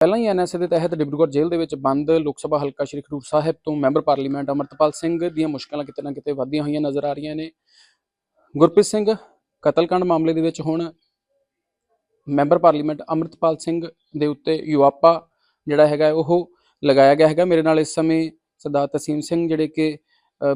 ਪਹਿਲਾਂ ਹੀ ਐਨਐਸਏ ਦੇ ਤਹਿਤ ਡਿਬਰੂਗੜ੍ਹ ਜੇਲ੍ਹ ਦੇ ਵਿੱਚ ਬੰਦ ਲੋਕ ਸਭਾ ਹਲਕਾ ਸ਼੍ਰੀ ਖਡੂਰ ਸਾਹਿਬ ਤੋਂ ਮੈਂਬਰ ਪਾਰਲੀਮੈਂਟ ਅਮਰਤਪਾਲ ਸਿੰਘ ਦੀਆਂ ਮੁਸ਼ਕਲਾਂ ਕਿਤੇ ਨਾ ਕਿਤੇ ਵਧੀਆਂ ਹੋਈਆਂ ਨਜ਼ਰ ਆ ਰਹੀਆਂ ਨੇ। ਗੁਰਪ੍ਰੀਤ ਸਿੰਘ, ਕਤਲकांड ਮਾਮਲੇ ਦੇ ਵਿੱਚ ਹੁਣ ਮੈਂਬਰ ਪਾਰਲੀਮੈਂਟ ਅਮਰਤਪਾਲ ਸਿੰਘ ਦੇ ਉੱਤੇ ਯੂਆਪਾ ਜਿਹੜਾ ਹੈਗਾ ਉਹ ਲਗਾਇਆ ਗਿਆ ਹੈਗਾ। ਮੇਰੇ ਨਾਲ ਇਸ ਸਮੇਂ ਸਰਦਾਰ ਤਸੀਮ ਸਿੰਘ, ਜਿਹੜੇ ਕਿ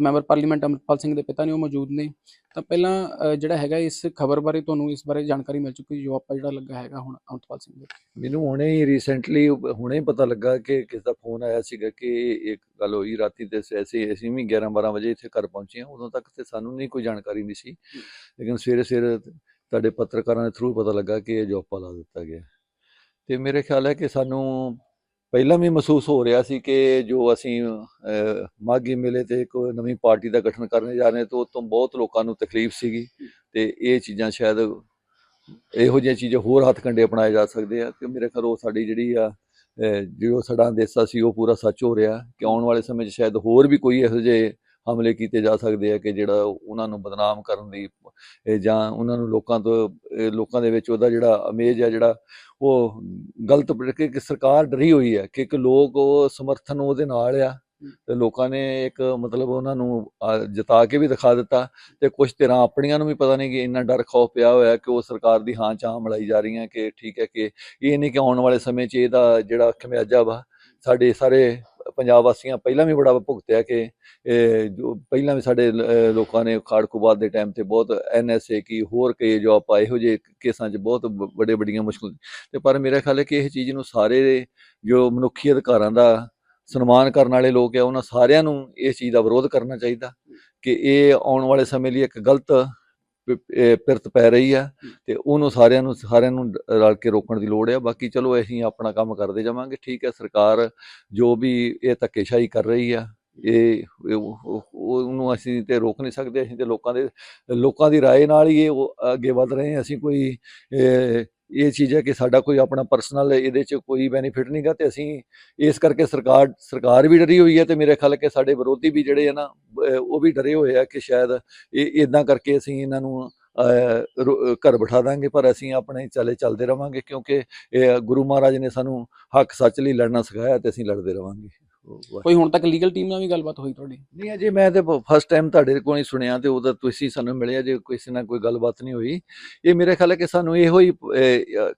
ਮੈਂਬਰ ਪਾਰਲੀਮੈਂਟ ਅਮਰਤਪਾਲ ਸਿੰਘ ਦੇ ਪਿਤਾ ਨੇ ਉਹ ਮੌਜੂਦ ਨੇ। ਤਾਂ ਪਹਿਲਾਂ ਜਿਹੜਾ ਹੈਗਾ ਇਸ ਖਬਰ ਬਾਰੇ ਤੁਹਾਨੂੰ ਇਸ ਬਾਰੇ ਜਾਣਕਾਰੀ ਮਿਲ ਚੁੱਕੀ ਯੂਆਪਾ ਜਿਹੜਾ ਲੱਗਾ ਹੈਗਾ ਹੁਣ ਅਮਰਤਪਾਲ ਸਿੰਘ ਦੇ। ਮੈਨੂੰ ਹੁਣੇ ਹੀ ਰੀਸੈਂਟਲੀ ਹੁਣੇ ਹੀ ਪਤਾ ਲੱਗਾ ਕਿ ਕਿਸ ਦਾ ਫੋਨ ਆਇਆ ਸੀਗਾ ਕਿ ਇੱਕ ਗੱਲ ਹੋਈ ਰਾਤੀ ਤੇ ਐਸੇ ਅਸੀਂ ਵੀ 11 12 ਵਜੇ ਇੱਥੇ ਘਰ ਪਹੁੰਚੇ ਹਾਂ। ਉਦੋਂ ਤੱਕ ਤੇ ਸਾਨੂੰ ਨਹੀਂ ਕੋਈ ਜਾਣਕਾਰੀ ਨਹੀਂ ਸੀ। ਲੇਕਿਨ ਸਵੇਰੇ ਸਵੇਰੇ ਤੁਹਾਡੇ ਪੱਤਰਕਾਰਾਂ ਦੇ ਥਰੂ ਪਤਾ ਲੱਗਾ ਕਿ ਇਹ ਜੋਬ ਲਾ ਦਿੱਤਾ ਗਿਆ। ਤੇ ਮੇਰੇ ਖਿਆਲ ਹੈ ਕਿ ਸਾਨੂੰ ਪਹਿਲਾਂ ਵੀ ਮਹਿਸੂਸ ਹੋ ਰਿਹਾ ਸੀ ਕਿ ਜੋ ਅਸੀਂ ਅਹ, ਮਾਘੀ ਮੇਲੇ ਤੇ ਇੱਕ ਨਵੀਂ ਪਾਰਟੀ ਦਾ ਗਠਨ ਕਰਨ ਜਾ ਰਹੇ ਹਾਂ ਤਾਂ ਉਹ ਤੋਂ ਬਹੁਤ ਲੋਕਾਂ ਨੂੰ ਤਕਲੀਫ ਸੀਗੀ ਤੇ ਇਹ ਚੀਜ਼ਾਂ ਸ਼ਾਇਦ ਇਹੋ ਜਿਹੀਆਂ ਚੀਜ਼ਾਂ ਹੋਰ ਹੱਥ ਕੰਡੇ ਅਪਣਾਏ ਜਾ ਸਕਦੇ ਆ ਕਿ ਮੇਰੇ ਖਿਆਲ ਉਹ ਸਾਡੀ ਜਿਹੜੀ ਆ ਜੋ ਸਾਡਾ ਅੰਦੇਸਾ ਸੀ ਉਹ ਪੂਰਾ ਸੱਚ ਹੋ ਰਿਹਾ ਕਿ ਆਉਣ ਵਾਲੇ ਸਮੇਂ 'ਚ ਸ਼ਾਇਦ ਹੋਰ ਵੀ ਕੋਈ ਇਹੋ ਜਿਹੇ ਹਮਲੇ ਕੀਤੇ ਜਾ ਸਕਦੇ ਆ ਕਿ ਜਿਹੜਾ ਉਹਨਾਂ ਨੂੰ ਬਦਨਾਮ ਕਰਨ ਦੀ ਜਾਂ ਉਹਨਾਂ ਨੂੰ ਲੋਕਾਂ ਤੋਂ ਲੋਕਾਂ ਦੇ ਵਿੱਚ ਉਹਦਾ ਜਿਹੜਾ ਇਮੇਜ ਆ ਜਿਹੜਾ ਉਹ ਗਲਤ ਕੇ ਸਰਕਾਰ ਡਰੀ ਹੋਈ ਹੈ ਕਿ ਇੱਕ ਲੋਕ ਉਹ ਸਮਰਥਨ ਉਹਦੇ ਨਾਲ ਆ। ਤੇ ਲੋਕਾਂ ਨੇ ਇੱਕ ਮਤਲਬ ਉਹਨਾਂ ਨੂੰ ਜਿਤਾ ਕੇ ਵੀ ਦਿਖਾ ਦਿੱਤਾ ਤੇ ਕੁਝ ਧਿਰਾਂ ਆਪਣੀਆਂ ਨੂੰ ਵੀ ਪਤਾ ਨਹੀਂ ਕਿ ਇੰਨਾ ਡਰ ਖੌਫ ਪਿਆ ਹੋਇਆ ਕਿ ਉਹ ਸਰਕਾਰ ਦੀ ਹਾਂ ਚਾਹ ਮਲਾਈ ਜਾ ਰਹੀਆਂ ਕਿ ਠੀਕ ਹੈ ਕਿ ਇਹ ਨਹੀਂ ਕਿ ਆਉਣ ਵਾਲੇ ਸਮੇਂ 'ਚ ਇਹਦਾ ਜਿਹੜਾ ਖਮਿਆਜਾ ਵਾ ਸਾਡੇ ਸਾਰੇ ਪੰਜਾਬ ਵਾਸੀਆਂ ਪਹਿਲਾਂ ਵੀ ਬੜਾ ਭੁਗਤਿਆ ਕਿ ਜੋ ਪਹਿਲਾਂ ਵੀ ਸਾਡੇ ਲੋਕਾਂ ਨੇ ਖਾੜਕੂਬਾਦ ਦੇ ਟਾਈਮ ਤੇ ਬਹੁਤ ਐਨਐਸਏ ਕੀ ਹੋਰ ਕਈ ਜੋ ਆਪਾਂ ਇਹੋ ਜਿਹੇ ਕੇਸਾਂ 'ਚ ਬਹੁਤ ਵ- ਵੱਡੇ ਵੱਡੀਆਂ ਮੁਸ਼ਕਲ ਤੇ ਪਰ ਮੇਰਾ ਖਿਆਲ ਹੈ ਕਿ ਇਹ ਚੀਜ਼ ਨੂੰ ਸਾਰੇ ਜੋ ਮਨੁੱਖੀ ਅਧਿਕਾਰਾਂ ਦਾ ਸਨਮਾਨ ਕਰਨ ਵਾਲੇ ਲੋਕ ਆ, ਉਹਨਾਂ ਸਾਰਿਆਂ ਨੂੰ ਇਸ ਚੀਜ਼ ਦਾ ਵਿਰੋਧ ਕਰਨਾ ਚਾਹੀਦਾ ਕਿ ਇਹ ਆਉਣ ਵਾਲੇ ਸਮੇਂ ਲਈ ਇੱਕ ਗਲਤ ਪਿਰਤ ਪੈ ਰਹੀ ਆ ਤੇ ਉਹਨੂੰ ਸਾਰਿਆਂ ਨੂੰ ਸਾਰਿਆਂ ਨੂੰ ਡ- ਰਲ ਕੇ ਰੋਕਣ ਦੀ ਲੋੜ ਆ ਬਾਕੀ ਚਲੋ ਅਸੀਂ ਆਪਣਾ ਕੰਮ ਕਰਦੇ ਜਾਵਾਂਗੇ ਠੀਕ ਹੈ ਸਰਕਾਰ ਜੋ ਵੀ ਇਹ ਧੱਕੇਸ਼ਾਹੀ ਕਰ ਰਹੀ ਆ ਇਹ ਇਹ ਉਹ- ਉਹ- ਉਹਨੂੰ ਅਸੀਂ ਤੇ ਰੋਕ ਨਹੀਂ ਸਕਦੇ ਅਸੀਂ ਤੇ ਲੋਕਾਂ ਦੇ ਲੋਕਾਂ ਦੀ رائے ਨਾਲ ਹੀ ਇਹ ਉਹ ਅੱਗੇ ਵਧ ਰਹੇ ਹਾਂ ਅਸੀਂ ਕੋਈ ਇਹ ਚੀਜ਼ ਹੈ ਕਿ ਸਾਡਾ ਕੋਈ ਆਪਣਾ ਪਰਸਨਲ ਇਹਦੇ 'ਚ ਕੋਈ ਬੈਨੀਫਿਟ ਨਹੀਂਗਾ ਤੇ ਅਸੀਂ ਇਸ ਕਰਕੇ ਸਰਕਾਰ ਸਰਕਾਰ ਵੀ ਡਰੀ ਹੋਈ ਹੈ ਤੇ ਮੇਰੇ ਖਿਆਲ ਕਿ ਸਾਡੇ ਵਿਰੋਧੀ ਵੀ ਜਿਹੜੇ ਆ ਨਾ ਉਹ ਵੀ ਡਰੇ ਹੋਏ ਆ ਕਿ ਸ਼ਾਇਦ ਇਹ ਇਦਾਂ ਕਰਕੇ ਅਸੀਂ ਇਹਨਾਂ ਨੂੰ ਰੋ- ਘਰ ਬਿਠਾ ਦਾਂਗੇ, ਪਰ ਅਸੀਂ ਆਪਣੇ ਚਾਲੇ ਚੱਲਦੇ ਰਵਾਂਗੇ ਕਿਉਂਕਿ ਇਹ ਗੁਰੂ ਮਹਾਰਾਜ ਨੇ ਸਾਨੂੰ ਹੱਕ ਸੱਚ ਲਈ ਲੜਨਾ ਸਿਖਾਇਆ ਤੇ ਅਸੀਂ ਲੜਦੇ ਰਵਾਂਗੇ। ਕੋਈ ਹੁਣ ਤੱਕ ਲੀਗਲ ਟੀਮ ਨਾਲ ਵੀ ਗੱਲਬਾਤ ਹੋਈ ਤੁਹਾਡੀ? ਨਹੀਂ ਅਜੇ ਮੈਂ ਤੇ ਫਸਟ ਟਾਈਮ ਤੁਹਾਡੇ ਕੋਲ ਹੀ ਸੁਣਿਆ ਤੇ ਉਹਦਾ ਤੁਸੀਂ ਸਾਨੂੰ ਮਿਲਿਆ ਜੇ ਕਿਸੇ ਨਾਲ ਕੋਈ ਗੱਲਬਾਤ ਨਹੀਂ ਹੋਈ। ਇਹ ਮੇਰੇ ਖਿਆਲ ਹੈ ਕਿ ਸਾਨੂੰ ਇਹੋ ਹੀ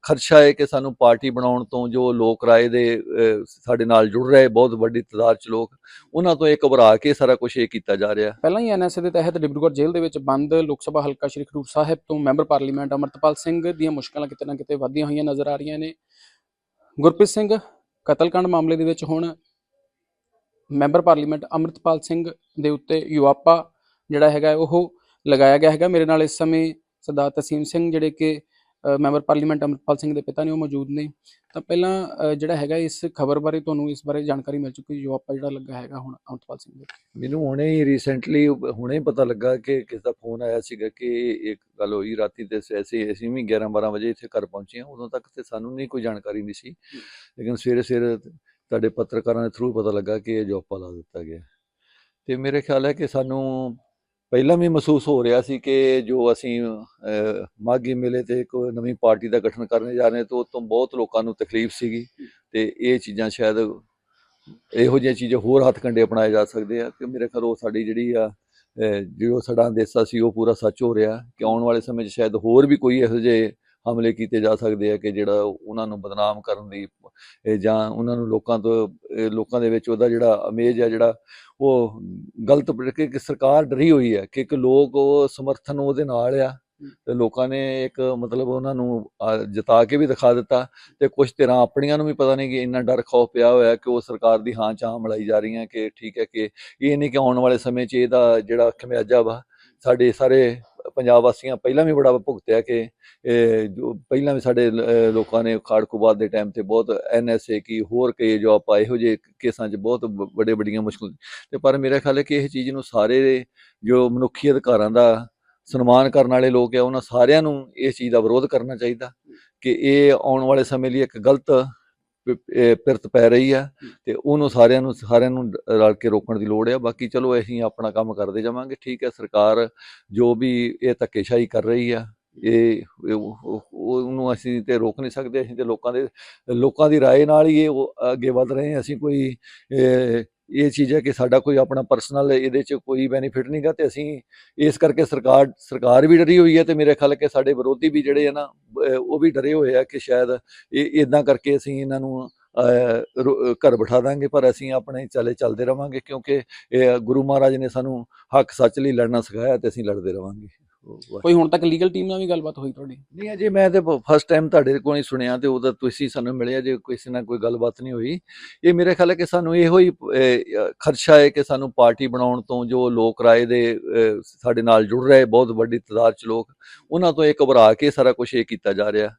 ਖਦਸ਼ਾ ਹੈ ਕਿ ਸਾਨੂੰ ਪਾਰਟੀ ਬਣਾਉਣ ਤੋਂ ਜੋ ਲੋਕ ਰਾਏ ਦੇ ਸਾਡੇ ਨਾਲ ਜੁੜ ਰਹੇ ਬਹੁਤ ਵੱਡੀ ਤਾਦਾਦ ਚ ਲੋਕ ਉਹਨਾਂ ਤੋਂ ਇਹ ਘਬਰਾ ਕੇ ਸਾਰਾ ਕੁਝ ਇਹ ਕੀਤਾ ਜਾ ਰਿਹਾ। ਪਹਿਲਾਂ ਹੀ ਐਨਐਸਏ ਦੇ ਤਹਿਤ ਡਿਬਰੂਗੜ੍ਹ ਜੇਲ੍ਹ ਦੇ ਵਿੱਚ ਬੰਦ ਲੋਕ ਸਭਾ ਹਲਕਾ ਸ਼੍ਰੀ ਖਡੂਰ ਸਾਹਿਬ ਤੋਂ ਮੈਂਬਰ ਪਾਰਲੀਮੈਂਟ ਅਮਰਤਪਾਲ ਸਿੰਘ ਦੀਆਂ ਮੁਸ਼ਕਲਾਂ ਕਿਤੇ ਨਾ ਕਿਤੇ ਵਧੀਆਂ ਹੋਈਆਂ ਨਜ਼ਰ ਆ ਰਹੀਆਂ ਨੇ। ਗੁਰਪ੍ਰੀਤ ਸਿੰਘ ਕਤਲकांड ਮਾਮਲੇ ਦੇ ਵਿੱਚ ਹੁਣ ਮੈਂਬਰ ਪਾਰਲੀਮੈਂਟ ਅਮਰਤਪਾਲ ਸਿੰਘ ਦੇ ਉੱਤੇ ਯੂਆਪਾ ਜਿਹੜਾ ਹੈਗਾ ਉਹ ਲਗਾਇਆ ਗਿਆ ਹੈਗਾ। ਮੇਰੇ ਨਾਲ ਇਸ ਸਮੇਂ ਸਰਦਾਰ ਤਸੀਮ ਸਿੰਘ ਜਿਹੜੇ ਕਿ ਮੈਂਬਰ ਪਾਰਲੀਮੈਂਟ ਅਮਰਤਪਾਲ ਸਿੰਘ ਦੇ ਪਿਤਾ ਨੇ ਉਹ ਮੌਜੂਦ ਨੇ। ਤਾਂ ਪਹਿਲਾਂ ਜਿਹੜਾ ਹੈਗਾ ਇਸ ਖਬਰ ਬਾਰੇ ਤੁਹਾਨੂੰ ਇਸ ਬਾਰੇ ਜਾਣਕਾਰੀ ਮਿਲ ਚੁੱਕੀ। ਯੂਆਪਾ ਜਿਹੜਾ ਲੱਗਾ ਹੈਗਾ ਹੁਣ ਅਮਰਤਪਾਲ ਸਿੰਘ ਦੇ। ਮੈਨੂੰ ਹੁਣੇ ਹੀ ਰੀਸੈਂਟਲੀ ਹੁਣੇ ਪਤਾ ਲੱਗਾ ਕਿ ਕਿਸ ਦਾ ਫੋਨ ਆਇਆ ਸੀਗਾ ਕਿ ਇੱਕ ਗੱਲ ਹੋਈ ਰਾਤੀ ਤੇ ਐਸੇ ਅਸੀਂ ਵੀ 11 12 ਵਜੇ ਇੱਥੇ ਘਰ ਪਹੁੰਚੇ ਹਾਂ। ਉਦੋਂ ਤੱਕ ਤੇ ਸਾਨੂੰ ਨਹੀਂ ਕੋਈ ਜਾਣਕਾਰੀ ਨਹੀਂ ਸੀ। ਲੇਕਿਨ ਸਵੇਰੇ ਸਵੇਰੇ ਤੁਹਾਡੇ ਪੱਤਰਕਾਰਾਂ ਦੇ ਥਰੂ ਪਤਾ ਲੱਗਾ ਕਿ ਇਹ ਜੋਬ ਲਾ ਦਿੱਤਾ ਗਿਆ। ਤੇ ਮੇਰੇ ਖਿਆਲ ਹੈ ਕਿ ਸਾਨੂੰ ਪਹਿਲਾਂ ਵੀ ਮਹਿਸੂਸ ਹੋ ਰਿਹਾ ਸੀ ਕਿ ਜੋ ਅਸੀਂ ਅਹ, ਮਾਘੀ ਮੇਲੇ ਤੇ ਇੱਕ ਨਵੀਂ ਪਾਰਟੀ ਦਾ ਗਠਨ ਕਰਨ ਜਾ ਰਹੇ ਹਾਂ ਤਾਂ ਉਹ ਤੋਂ ਬਹੁਤ ਲੋਕਾਂ ਨੂੰ ਤਕਲੀਫ ਸੀਗੀ। ਤੇ ਇਹ ਚੀਜ਼ਾਂ ਸ਼ਾਇਦ ਇਹੋ ਜਿਹੀਆਂ ਚੀਜ਼ਾਂ ਹੋਰ ਹੱਥ ਕੰਡੇ ਅਪਣਾਏ ਜਾ ਸਕਦੇ ਆ ਕਿ ਮੇਰੇ ਖਿਆਲ ਉਹ ਸਾਡੀ ਜਿਹੜੀ ਆ ਜੋ ਸਾਡਾ ਅੰਦੇਸਾ ਸੀ ਉਹ ਪੂਰਾ ਸੱਚ ਹੋ ਰਿਹਾ ਕਿ ਆਉਣ ਵਾਲੇ ਸਮੇਂ 'ਚ ਸ਼ਾਇਦ ਹੋਰ ਵੀ ਕੋਈ ਇਹੋ ਜਿਹੇ ਹਮਲੇ ਕੀਤੇ ਜਾ ਸਕਦੇ ਆ ਕਿ ਜਿਹੜਾ ਉਹਨਾਂ ਨੂੰ ਬਦਨਾਮ ਕਰਨ ਦੀ ਜਾਂ ਉਹਨਾਂ ਨੂੰ ਲੋਕਾਂ ਤੋਂ ਲੋਕਾਂ ਦੇ ਵਿੱਚ ਉਹਦਾ ਜਿਹੜਾ ਇਮੇਜ ਆ ਜਿਹੜਾ ਉਹ ਗਲਤ ਕੇ ਸਰਕਾਰ ਡਰੀ ਹੋਈ ਹੈ ਕਿ ਇੱਕ ਲੋਕ ਉਹ ਸਮਰਥਨ ਉਹਦੇ ਨਾਲ ਆ ਤੇ ਲੋਕਾਂ ਨੇ ਇੱਕ ਮਤਲਬ ਉਹਨਾਂ ਨੂੰ ਜਿਤਾ ਕੇ ਵੀ ਦਿਖਾ ਦਿੱਤਾ ਤੇ ਕੁਝ ਧਿਰਾਂ ਆਪਣੀਆਂ ਨੂੰ ਵੀ ਪਤਾ ਨਹੀਂ ਕਿ ਇੰਨਾ ਡਰ ਖੌਫ ਪਿਆ ਹੋਇਆ ਕਿ ਉਹ ਸਰਕਾਰ ਦੀ ਹਾਂ ਚਾਹ ਮਲਾਈ ਜਾ ਰਹੀਆਂ ਕਿ ਠੀਕ ਹੈ ਕਿ ਇਹ ਨਹੀਂ ਕਿ ਆਉਣ ਵਾਲੇ ਸਮੇਂ 'ਚ ਇਹਦਾ ਜਿਹੜਾ ਖਮਿਆਜਾ ਵਾ ਸਾਡੇ ਸਾਰੇ ਪੰਜਾਬ ਵਾਸੀਆਂ ਪਹਿਲਾਂ ਵੀ ਬੜਾ ਭੁਗਤਿਆ ਕਿ ਜੋ ਪਹਿਲਾਂ ਵੀ ਸਾਡੇ ਲੋਕਾਂ ਨੇ ਖਾੜਕੂਬਾਦ ਦੇ ਟਾਈਮ ਤੇ ਬਹੁਤ ਐਨਐਸਏ ਕੀ ਹੋਰ ਕਈ ਜੋਬ ਪਾਏ ਇਹੋ ਜਿਹੇ ਕੇਸਾਂ 'ਚ ਬਹੁਤ ਵੱਡੇ ਵੱਡੀਆਂ ਮੁਸ਼ਕਲ ਤੇ ਪਰ ਮੇਰਾ ਖਿਆਲ ਹੈ ਕਿ ਇਹ ਚੀਜ਼ ਨੂੰ ਸਾਰੇ ਜੋ ਮਨੁੱਖੀ ਅਧਿਕਾਰਾਂ ਦਾ ਸਨਮਾਨ ਕਰਨ ਵਾਲੇ ਲੋਕ ਆ, ਉਹਨਾਂ ਸਾਰਿਆਂ ਨੂੰ ਇਸ ਚੀਜ਼ ਦਾ ਵਿਰੋਧ ਕਰਨਾ ਚਾਹੀਦਾ ਕਿ ਇਹ ਆਉਣ ਵਾਲੇ ਸਮੇਂ ਲਈ ਇੱਕ ਗਲਤ ਪਿਰਤ ਪੈ ਰਹੀ ਆ ਤੇ ਉਹਨੂੰ ਸਾਰਿਆਂ ਨੂੰ ਸਾਰਿਆਂ ਨੂੰ ਡ- ਰਲ ਕੇ ਰੋਕਣ ਦੀ ਲੋੜ ਆ ਬਾਕੀ ਚਲੋ ਅਸੀਂ ਆਪਣਾ ਕੰਮ ਕਰਦੇ ਜਾਵਾਂਗੇ ਠੀਕ ਹੈ ਸਰਕਾਰ ਜੋ ਵੀ ਇਹ ਧੱਕੇਸ਼ਾਹੀ ਕਰ ਰਹੀ ਆ ਇਹ ਇਹ ਉਹ- ਉਹ- ਉਹਨੂੰ ਅਸੀਂ ਤੇ ਰੋਕ ਨਹੀਂ ਸਕਦੇ ਅਸੀਂ ਤੇ ਲੋਕਾਂ ਦੇ ਲੋਕਾਂ ਦੀ رائے ਨਾਲ ਹੀ ਇਹ ਉਹ ਅੱਗੇ ਵਧ ਰਹੇ ਹਾਂ ਅਸੀਂ ਕੋਈ ਇਹ ਚੀਜ਼ ਹੈ ਕਿ ਸਾਡਾ ਕੋਈ ਆਪਣਾ ਪਰਸਨਲ ਇਹਦੇ ਚ ਕੋਈ ਬੈਨੀਫਿਟ ਨਹੀਂਗਾ ਤੇ ਅਸੀਂ ਇਸ ਕਰਕੇ ਸਰਕਾਰ ਸਰਕਾਰ ਵੀ ਡਰੀ ਹੋਈ ਹੈ ਤੇ ਮੇਰੇ ਖਿਆਲ ਕਿ ਸਾਡੇ ਵਿਰੋਧੀ ਵੀ ਜਿਹੜੇ ਆ ਨਾ ਉਹ ਵੀ ਡਰੇ ਹੋਏ ਆ ਕਿ ਸ਼ਾਇਦ ਇਹ ਇਦਾਂ ਕਰਕੇ ਅਸੀਂ ਇਹਨਾਂ ਨੂੰ ਰੋ- ਘਰ ਬਿਠਾ ਦਾਂਗੇ, ਪਰ ਅਸੀਂ ਆਪਣੇ ਚੱਲੇ ਚੱਲਦੇ ਰਵਾਂਗੇ ਕਿਉਂਕਿ ਇਹ ਗੁਰੂ ਮਹਾਰਾਜ ਨੇ ਸਾਨੂੰ ਹੱਕ ਸੱਚ ਲਈ ਲੜਨਾ ਸਿਖਾਇਆ ਤੇ ਅਸੀਂ ਲੜਦੇ ਰਵਾਂਗੇ। ਕੋਈ ਹੁਣ ਤੱਕ ਲੀਗਲ ਟੀਮ ਨਾਲ ਵੀ ਗੱਲਬਾਤ ਹੋਈ ਤੁਹਾਡੀ? ਨਹੀਂ ਅਜੇ ਮੈਂ ਤੇ ਫਸਟ ਟਾਈਮ ਤੁਹਾਡੇ ਕੋਲ ਹੀ ਸੁਣਿਆ ਤੇ ਉਹਦਾ ਤੁਸੀਂ ਸਾਨੂੰ ਮਿਲਿਆ ਜੇ ਕਿਸੇ ਨਾਲ ਕੋਈ ਗੱਲਬਾਤ ਨਹੀਂ ਹੋਈ। ਇਹ ਮੇਰੇ ਖਿਆਲ ਹੈ ਕਿ ਸਾਨੂੰ ਇਹੋ ਹੀ ਖਦਸ਼ਾ ਹੈ ਕਿ ਸਾਨੂੰ ਪਾਰਟੀ ਬਣਾਉਣ ਤੋਂ ਜੋ ਲੋਕ ਰਾਏ ਦੇ ਸਾਡੇ ਨਾਲ ਜੁੜ ਰਹੇ ਬਹੁਤ ਵੱਡੀ ਤਾਦਾਦ ਚ ਲੋਕ ਉਹਨਾਂ ਤੋਂ ਇਹ ਘਬਰਾ ਕੇ ਸਾਰਾ ਕੁਝ ਇਹ ਕੀਤਾ ਜਾ ਰਿਹਾ।